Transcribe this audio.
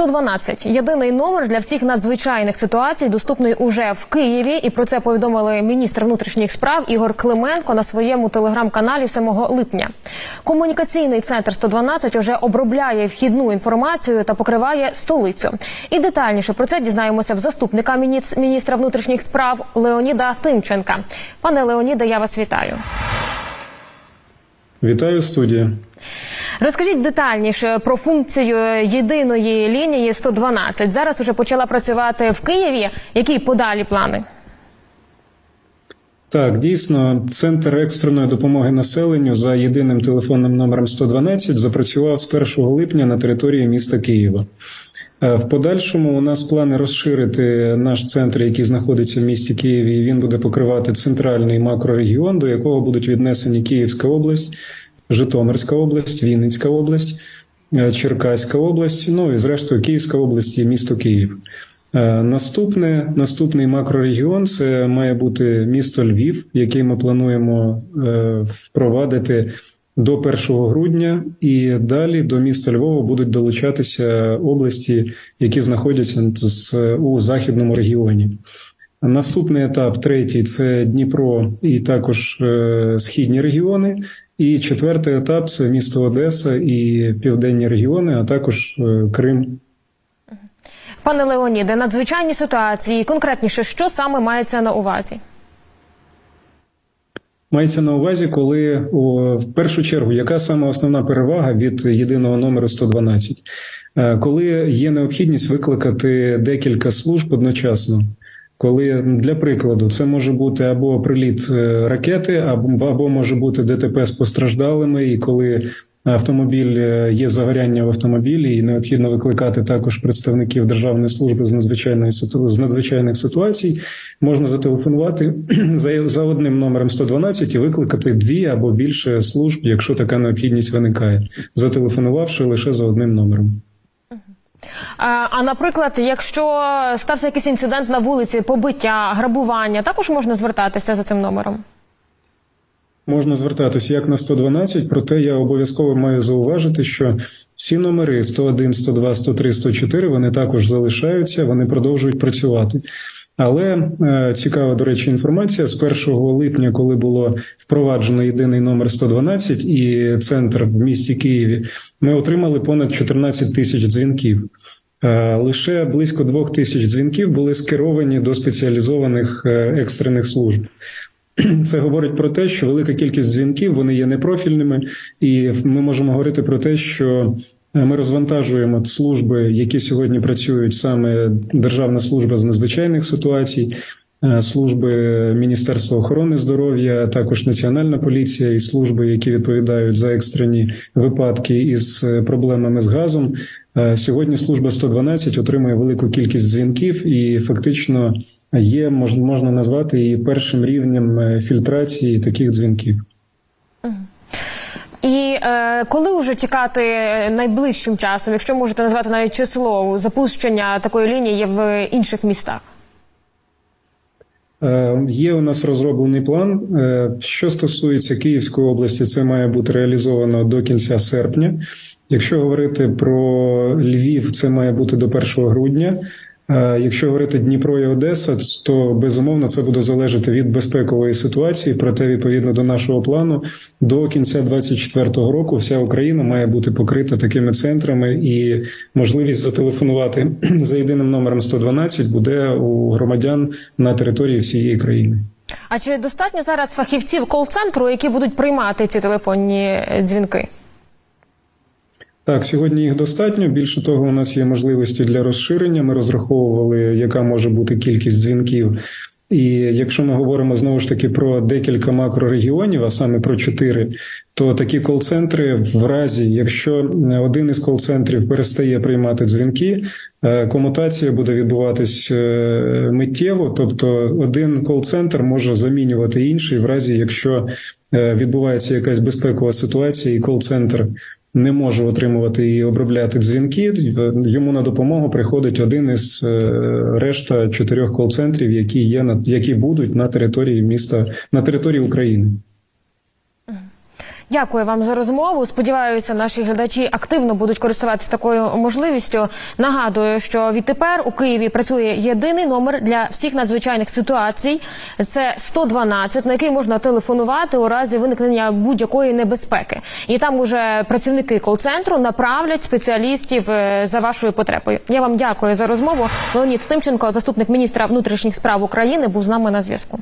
112 – єдиний номер для всіх надзвичайних ситуацій, доступний уже в Києві. І про це повідомили міністр внутрішніх справ Ігор Клименко на своєму телеграм-каналі 7 липня. Комунікаційний центр 112 уже обробляє вхідну інформацію та покриває столицю. І детальніше про це дізнаємося в заступника міністра внутрішніх справ Леоніда Тимченка. Пане Леоніде, я вас вітаю. Вітаю студія. Розкажіть детальніше про функцію єдиної лінії 112. Зараз уже почала працювати в Києві. Які подалі плани? Так, дійсно, центр екстреної допомоги населенню за єдиним телефонним номером 112 запрацював з 1 липня на території міста Києва. Е, В подальшому у нас плани розширити наш центр, який знаходиться в місті Києві. і Він буде покривати центральний макрорегіон, до якого будуть віднесені Київська область, Житомирська область, Вінницька область, е, Черкаська область, ну і зрештою Київська область і місто Київ. Е, Наступне, наступний макрорегіон це має бути місто Львів, який ми плануємо е, впровадити до 1 грудня, і далі до міста Львова будуть долучатися області, які знаходяться у західному регіоні. Наступний етап, третій це Дніпро і також східні регіони. І четвертий етап це місто Одеса і південні регіони, а також е, Крим. Пане Леоніде, надзвичайні ситуації, конкретніше, що саме мається на увазі? Мається на увазі, коли о, в першу чергу, яка саме основна перевага від єдиного номеру 112? Е, Коли є необхідність викликати декілька служб одночасно. Коли для прикладу це може бути або приліт е, ракети, або, або може бути ДТП з постраждалими, і коли автомобіль е, є загоряння в автомобілі, і необхідно викликати також представників Державної служби з надзвичайної з надзвичайних ситуацій, можна зателефонувати за, за одним номером 112 і викликати дві або більше служб, якщо така необхідність виникає, зателефонувавши лише за одним номером. А, а наприклад, якщо стався якийсь інцидент на вулиці, побиття, грабування, також можна звертатися за цим номером. Можна звертатися як на 112, проте я обов'язково маю зауважити, що всі номери 101, 102, 103, 104, вони також залишаються, вони продовжують працювати. Але е, цікава, до речі, інформація з 1 липня, коли було впроваджено єдиний номер 112 і центр в місті Києві, ми отримали понад 14 тисяч дзвінків. Е, Лише близько двох тисяч дзвінків були скеровані до спеціалізованих е, екстрених служб. Це говорить про те, що велика кількість дзвінків вони є непрофільними, і ми можемо говорити про те, що ми розвантажуємо служби, які сьогодні працюють саме Державна служба з надзвичайних ситуацій, е, служби Міністерства охорони здоров'я, також Національна поліція і служби, які відповідають за екстрені випадки із е, проблемами з газом. Е, Сьогодні служба 112 отримує велику кількість дзвінків і фактично є мож- можна назвати її першим рівнем е, фільтрації таких дзвінків. І е, коли вже чекати найближчим часом, якщо можете назвати навіть число запущення такої лінії в інших містах? Е, Є у нас розроблений план. Е, Що стосується Київської області, це має бути реалізовано до кінця серпня. Якщо говорити про Львів, це має бути до 1 грудня. Е, Якщо говорити Дніпро і Одеса, то безумовно це буде залежати від безпекової ситуації. Проте, відповідно до нашого плану, до кінця 2024 року вся Україна має бути покрита такими центрами, і можливість зателефонувати за єдиним номером 112 буде у громадян на території всієї країни. А чи достатньо зараз фахівців кол-центру, які будуть приймати ці телефонні дзвінки? Так, сьогодні їх достатньо. Більше того, у нас є можливості для розширення. Ми розраховували, яка може бути кількість дзвінків. І якщо ми говоримо знову ж таки про декілька макрорегіонів, а саме про чотири, то такі кол-центри, в разі, якщо один із кол-центрів перестає приймати дзвінки, е, комутація буде відбуватись е, миттєво, тобто один кол-центр може замінювати інший, в разі якщо е, відбувається якась безпекова ситуація, і кол-центр не може отримувати і обробляти дзвінки. Йому на допомогу приходить один із е, решта чотирьох кол-центрів, які є які будуть на території міста на території України. Дякую вам за розмову. Сподіваюся, наші глядачі активно будуть користуватися такою можливістю. Нагадую, що відтепер у Києві працює єдиний номер для всіх надзвичайних ситуацій. Це 112, на який можна телефонувати у разі виникнення будь-якої небезпеки. І там уже працівники кол-центру направлять спеціалістів е, за вашою потребою. Я вам дякую за розмову. Леонід Тимченко, заступник міністра внутрішніх справ України, був з нами на зв'язку.